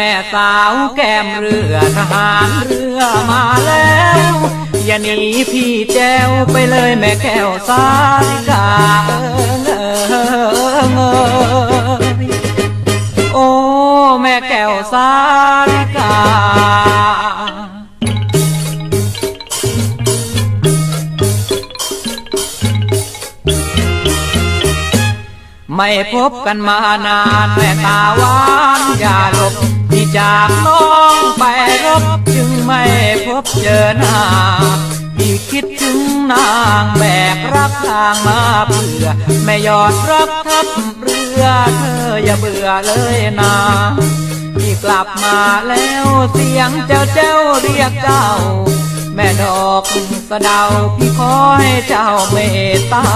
ม่สาวแก้มเรือทหารเรือมาแล้ว อย่าหนีพี่แจวไปเลยแม่แก้วสาลิกาเอิงเอิงเอิงโอ้แม่แก้วสาลิกาไม่พบกันมานานแม่ตาหวานอย่าหลบ จากน้องไปรบจึงไม่พบเจอหน้าพี่คิดถึงนางแบกรักทางมาเพื่อแม่ยอดรักทับเรือเธออย่าเบื่อเลยนะพี่กลับมาแล้วเสียงเจ้าเจ้าเรียกเจ้า แม่ดอกสะเดาพี่ขอให้เจ้าเมตตา